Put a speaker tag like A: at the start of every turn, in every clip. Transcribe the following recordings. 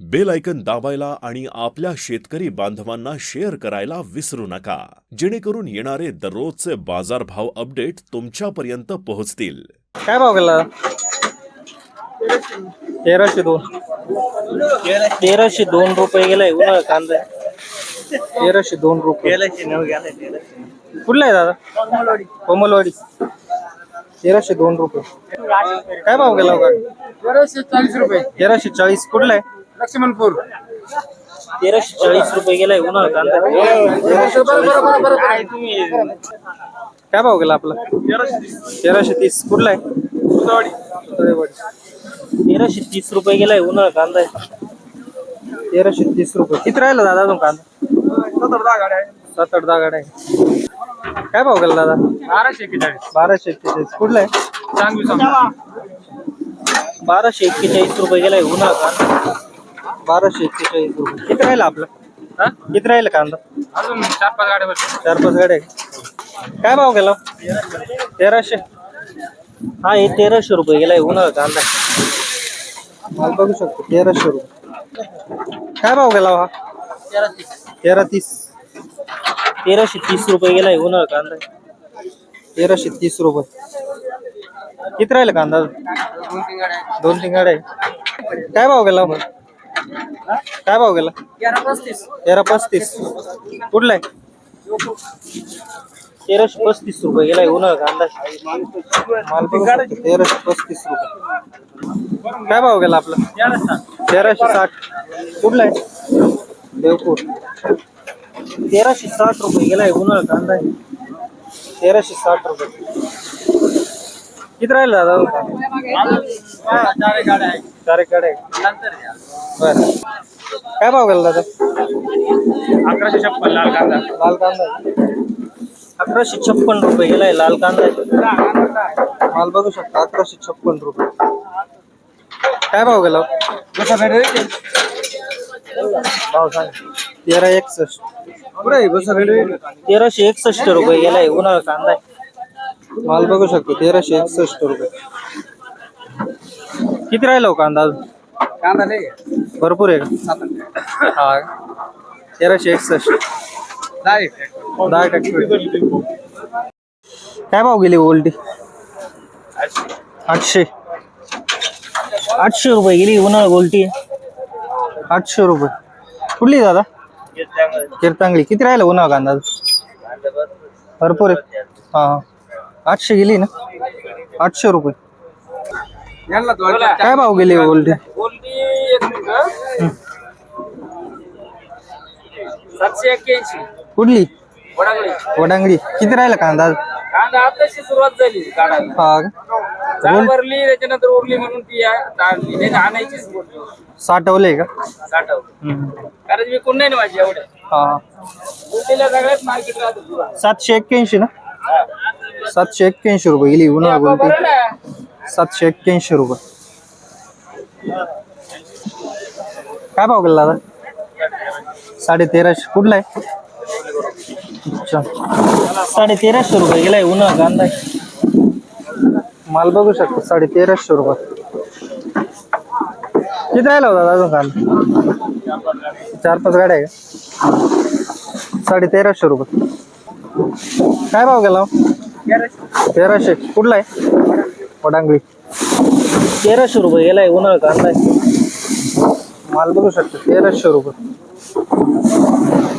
A: Bell icon दाबायला आणि आपल्या शेतकरी बांधवांना शेअर करायला विसरू नका. जेणेकरून येणारे दररोजचे बाजारभाव अपडेट तुमच्यापर्यंत पोहोचतील.
B: काय भाव गेला? तेराशे दोन. तेराशे दोन रुपये गेलाय उन्हाळा कांदा. तेराशे दोन रुपये. कुठला आहे दादा? कोमलवाडी. तेराशे दोन रुपये. काय भाव गेला
C: तेराशे चाळीस रुपये.
B: तेराशे चाळीस कुठला आहे?
C: लक्ष्मणपूर
B: तेराशे चाळीस रुपये गेलाय उन्हाळा कांदा काय भाव गेला आपला? तेराशे तीस. कुठला आहे? तेराशे तीस रुपये गेलाय उन्हाळा कांदा आहे तेराशे तीस रुपये. किती राहिला दादा अजून कांदा? सात आठ दहा गाड्या आहे काय भाव गेला दादा?
C: बाराशे एक्केचाळीस.
B: बाराशे एक्केचाळीस कुठला आहे?
C: सांगवी
B: बाराशे एक्केचाळीस रुपये गेलाय उन्हाळा कांदा बाराशे एक्केचाळीस रुपये. किती राहिला आपलं?
C: हा?
B: किती राहिलं कांदा?
C: अजून चार पाच गाड्या बसल्या.
B: चार पाच गाड्या आहे. काय भाव गेला? तेराशे. हा हे तेराशे रुपये गेलाय उन्हाळा कांदा माल बघू शकतो तेराशे रुपये. काय भाव गेला हा? तेरा तीस तेराशे तीस रुपये गेलाय उन्हाळा कांदा तेराशे तीस रुपये. किती राहिलं कांदा? दोन तीन गाड्या आहे. काय भाव गेला? मग काय भाव गेला? तेरा पस्तीस. कुठला आहे? तेराशे पस्तीस रुपये गेलाय उन्हाळा कांदा. माल तेराशे पस्तीस रुपये. काय भाव गेला आपला? तेराशे साठ. कुठला आहे? देवपूर. तेराशे साठ रुपये गेलाय उन्हाळा कांदा. तेराशे साठ रुपये. किती राहिलं दादा? बरं. काय भाव गेला दादा?
C: अकराशे छप्पन लाल कांदा.
B: लाल कांदा. अकराशे छप्पन रुपये गेलाय लाल कांदा. आहे. माल बघू शकता अकराशे छप्पन रुपये. काय भाव गेला?
C: कसा भेटेल
B: भाव सांग. तेरा एकसष्ट.
C: पुढे कसा भेटेल
B: तेराशे एकसष्ट रुपये गेलाय उन्हाळा कांदा आहे. माल बघू शकतो तेराशे एकसष्ट रुपये. किती राहिला हो कांदा? अजून?
C: कांदा नाही
B: भरपूर आहे का? हा. तेराशे एकसष्ट.
C: डायरेक्ट
B: दहा टक्के काय भाव गेली ओल्डी आठशे. आठशे रुपये गेली उन्हाळा गोल्टी आठशे रुपये. कुठली दादा? कीर्तांगली किती राहिलं उन्हाळा कांदा? भरपूर आहे. हा हा. आठशे गेली ना? आठशे रुपये. काय भाव गेली ओल्डी?
C: बोलली एक मिनिट सातशे एक्क्याऐंशी.
B: कुठली?
C: वडागडी.
B: वडांगडी. किती राहिलं कांदा?
C: कांदा आताशी सुरुवात झाली काढायला
B: हा.
C: भरली त्याच्यानंतर उरली म्हणून ती आ- टाळली नाही बोलली
B: साठवलंय का?
C: साठवली.
B: हम्म.
C: कारण मी कोण नाही ना माझी एवढे. उरलेल्या सगळ्यात मार्केट राहतो तुला
B: सातशे एक्क्याऐंशी ना? सातशे एक्क्याऐंशी रुपये गेली उन्हाळा सातशे एक्क्याऐंशी रुपये. काय भाव गेला दादा? साडे तेराशे कुठला आहे? अच्छा. साडे तेराशे रुपये गेलाय उन्हा कांदा माल बघू शकतो साडे तेराशे रुपये. किती राहिला होता अजून कांदा? चार पाच गाड्या आहे का? साडे तेराशे रुपये. काय भाव गेला हो? तेराशे. कुठला आहे? वडांगळी तेराशे रुपये गेलाय उन्हाळा कांदा आहे माल बघू शकतो तेराशे रुपये.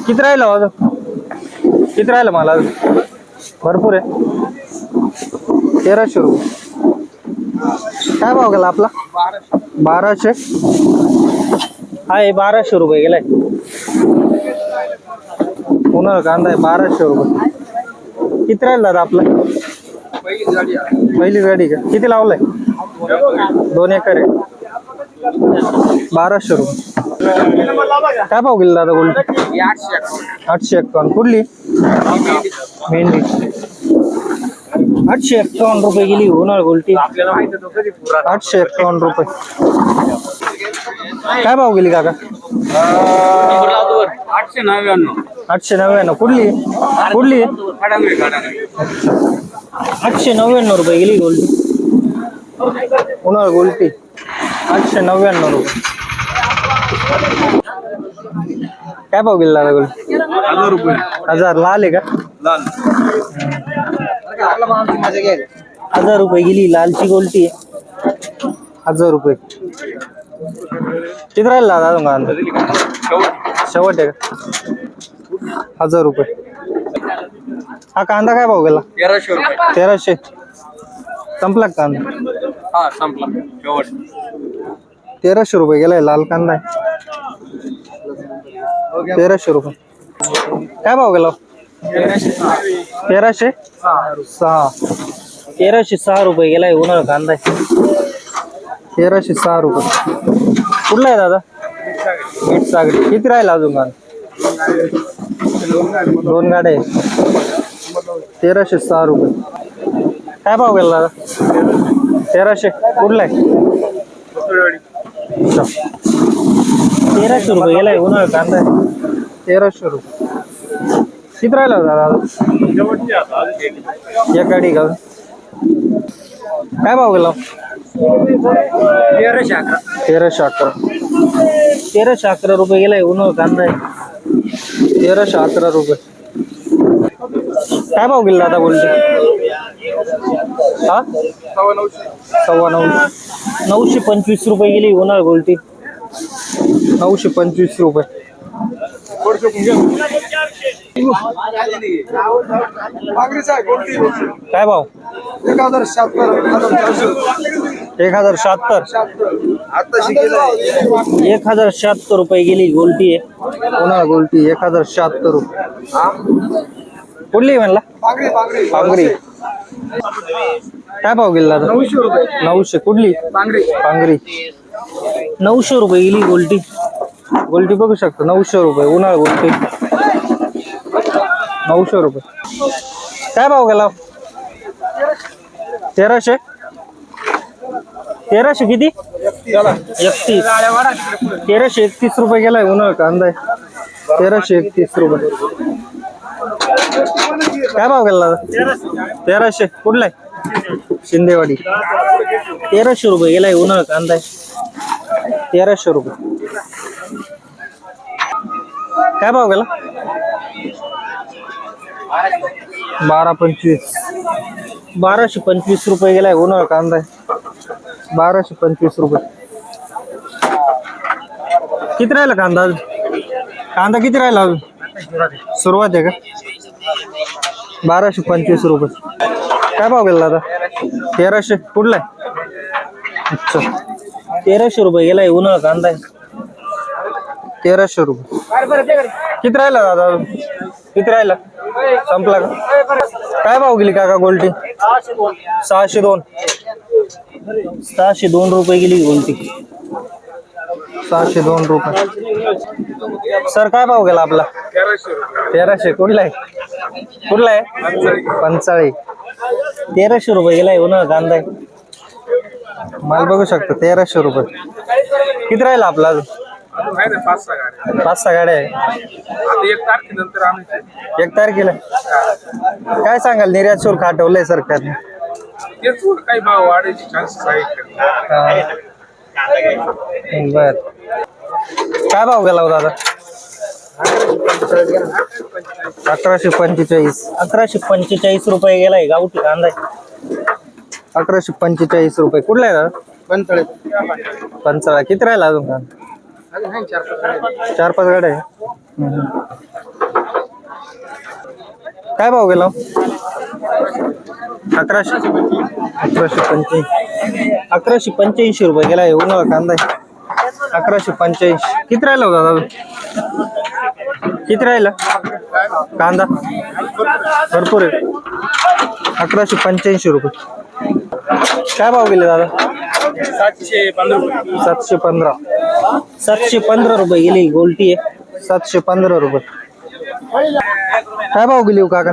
B: किती राहिला हो अजून? किती राहिलं मला अजून? भरपूर आहे. तेराशे रुपये. काय भाव गेला आपला? बाराशे. हा हे बाराशे रुपये गेलाय. उन्हाळा कांदा आहे बाराशे रुपये. किती राहिला दादा आपला?
C: पहिली गाडी आहे.
B: पहिली गाडी का? किती लावलाय? दोन एकर आहे. बाराशे रुपये. काय भाव गेला दादा गोल्ड?
C: ही आठशे अकाउंट
B: आठशे एक्कावन्न. कुठली? मेंढी आठशे एक्कावन्न रुपये गेली उन्हाळ गोलटी
C: आपल्याला माहिती तो कधी पुरा
B: आठशे एक्कावन्न रुपये. काय भाव गेली काका?
C: आठशे नव्याण्णव.
B: आठशे नव्याण्णव कुठली? कुठली?
C: खडांगरी खडांगरी
B: आठशे नव्याण्णव रुपये गेली गोल्टी उन्हाळ गोल्टी आठशे नव्याण्णव रुपये. काय भाव गेला दादा गोल्टी
C: हजार रुपये.
B: हजार. लाल आहे का?
C: लाल.
B: हजार रुपये गेली. लालची गोल्टी आहे. हजार रुपये. किती राहिला दादा तुम्हाला कांदा? शेवट आहे का? हजार रुपये. हा कांदा काय भाव गेला?
C: तेराशे रुपये.
B: तेराशे. संपला का कांदा?
C: हा संपला. शेवट.
B: तेराशे रुपये गेलाय लाल कांदा आहे. तेराशे रुपये. काय भाव गेला? तेराशे सहा. तेराशे? सहा. रुपये गेलाय उन्हाळा कांदा आहे. तेराशे सहा रुपये. कुठला आहे दादा? मीठ सागरी किती राहिला अजून कांदा? दोन गाड्या आहे तेराशे सहा रुपये. काय भाव गेला दादा? तेराशे. कुठला आहे. तेराशे रुपये गेलाय उन्हाळा कांदा आहे. तेराशे रुपये. किती राहिला दादा? एक गाडी का काय भाव गेला?
C: तेराशे अकरा.
B: तेराशे अकरा. तेराशे अकरा रुपये गेलाय उन्हाळा कांदा आहे. तेराशे अकरा रुपये. काय भाव गेला दादा बोलते हा? सव्वा नऊ. नऊशे पंचवीस रुपये गेली उन्हाळ गोलटी नऊशे पंचवीस रुपये. काय भाव?
D: एक हजार शहात्तर.
B: एक हजार शहात्तर
D: आता
B: एक हजार शहात्तर रुपये गेली गोलटी आहे उन्हाळा गोलटी एक हजार शहात्तर रुपये. कुठली म्हणला
D: पांगरी पांगरी
B: पांगरी काय भाव गेला दादा
D: नऊशे रुपये
B: नऊशे कुठली
D: पांगरी
B: पांगरी नऊशे रुपये गेली गोलटी गोलटी बघू शकतो नऊशे रुपये उन्हाळा गोलटी नऊशे रुपये काय भाव गेला तेराशे तेराशे किती एकतीस तेराशे एकतीस रुपये गेलाय उन्हाळा कांदा आहे तेराशे एकतीस रुपये काय भाव गेला तेराशे. कुठला आहे? शिंदेवाडी. तेराशे रुपये गेलाय उन्हाळ कांदा. आहे तेराशे रुपये. काय भाव गेला? बारा पंचवीस. बाराशे पंचवीस रुपये गेलाय उन्हाळ कांदा. आहे बाराशे पंचवीस रुपये. किती राहिला कांदा अजून? कांदा किती राहिला अजून? सुरुवात आहे का? बाराशे पंचवीस रुपये. काय भाव गेला आता तेराशे. कुठला अच्छा. तेराशे रुपये गेलाय उन्हाळा कांदा आहे. तेराशे रुपये. किती राहिला दादा? किती राहिला? संपला का? काय भाव गेली काका गोल्टी? सहाशे दोन. सहाशे दोन रुपये गेली गोल्टी. सहाशे दोन रुपये. सर काय भाव गेला आपला? तेराशे. कुठला आहे? कुठला आहे? पंचाळी. तेराशे रुपये गेलाय उन्हाळा कांदा. माल बघू शकतो तेराशे रुपये. किती राहिला आपला अजून?
C: पाच सहा गाड्या
B: आहे.
C: एक तारखेनंतर
B: एक तारखेला. काय सांगाल निर्यात शुल्क हटवलंय सरकारने?
C: काही भाव वाढायचे चान्सेस आहेत
B: बर. काय भाव गेला दादा अकराशे पंचेचाळीस. अकराशे पंचेचाळीस रुपये गेलाय गावठी कांदा. आहे. अकराशे पंचेचाळीस रुपये. कुठला आहे दादा?
D: पंतळे
B: पंचाळा किती राहिला अजून कांदा? चार पाच गाड्या. आहे? हम्म. काय भाव गेला? अकराशे. अकराशे पंच्याऐंशी अकराशे पंच्याऐंशी रुपये गेला उन्हाळा कांदा आहे. अकराशे पंच्याऐंशी किती राहिला होता दादा? किती राहिला कांदा भरपूर आहे अकराशे पंच्याऐंशी रुपये काय भाव गेले दादा
C: सातशे पंधरा रुपये
B: सातशे पंधरा सातशे पंधरा रुपये गेली गोल्टी आहे सातशे पंधरा रुपये काय भाव गेली हो काका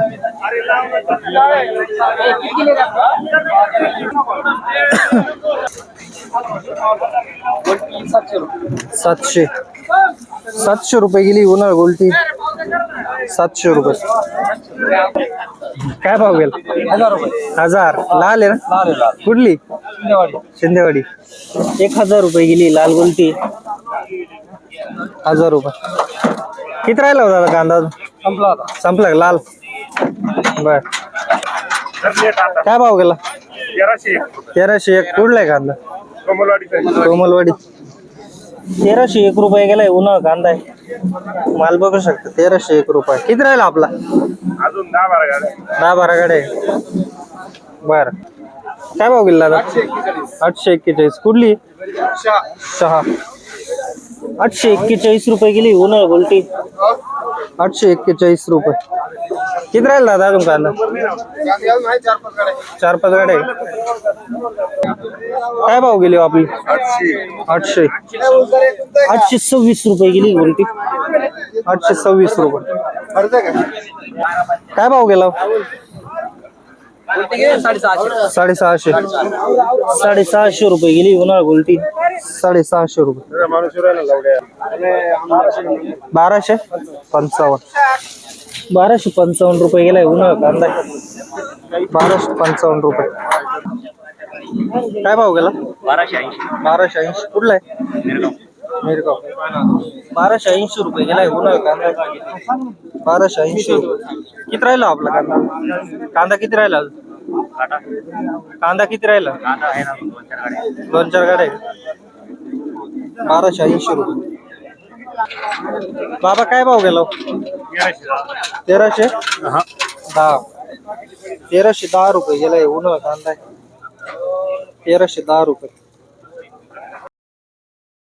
B: सातशे. सातशे रुपये गेली उन्हाळ गोलटी. सातशे रुपये. काय भाव गेला?
C: हजार
B: लाल आहे ना? कुठली?
C: शिंदेवाडी.
B: एक हजार रुपये गेली लाल गोलटी. हजार रुपये. किती राहिला होता कांदा
C: संपला
B: संपला लाल. बर. काय भाव गेला? तेराशे एक. कुठलाय कांदा? कोमलवाडी. तेराशे एक रुपये गेलाय उन्हाळ कांदा आहे. माल बघू शकता तेराशे एक रुपये. किती राहिला आपला?
D: अजून दहा बारा गाड्या.
B: दहा बारा गाड्या बर. काय भाव गेला दादा? आठशे एक्केचाळीस. कुठली? सहा. आठशे एक्केचाळीस रुपये गेली उन्हाळ गोलटी. आठशे एक्केचाळीस रुपये. किती राहील दादा अजून कांदा?
D: चार पाच गाड्या
B: काय भाव गेली हो आपली? आठशे. आठशे सव्वीस रुपये गेली कोणती आठशे सव्वीस रुपये. काय भाव गेला हो?
C: साडेसहाशे.
B: साडेसहाशे. साडेसहाशे रुपये गेली उन्हाळ गोलटी. साडेसहाशे रुपये. बाराशे? पंचावन्न. बाराशे पंचावन्न रुपये गेलाय उन्हाळ कांदा. बाराशे पंचावन्न रुपये. काय भाव गेला?
C: बाराशे ऐंशी.
B: बाराशे ऐंशी. कुठला आहे? मिरगाव. बाराशे ऐंशी रुपये गेलाय उन्हाळ कांदा. बाराशे ऐंशी रुपये. किती राहिला आपला कांदा? कांदा किती राहिला कांदा किती राहिला? दोन चार गाड्या. आहे. बाराशे ऐंशी रुपये. बाबा काय भाव गेला? तेराशे दहा. तेराशे दहा रुपये गेलाय उन्हाळ कांदा आहे. तेराशे दहा रुपये.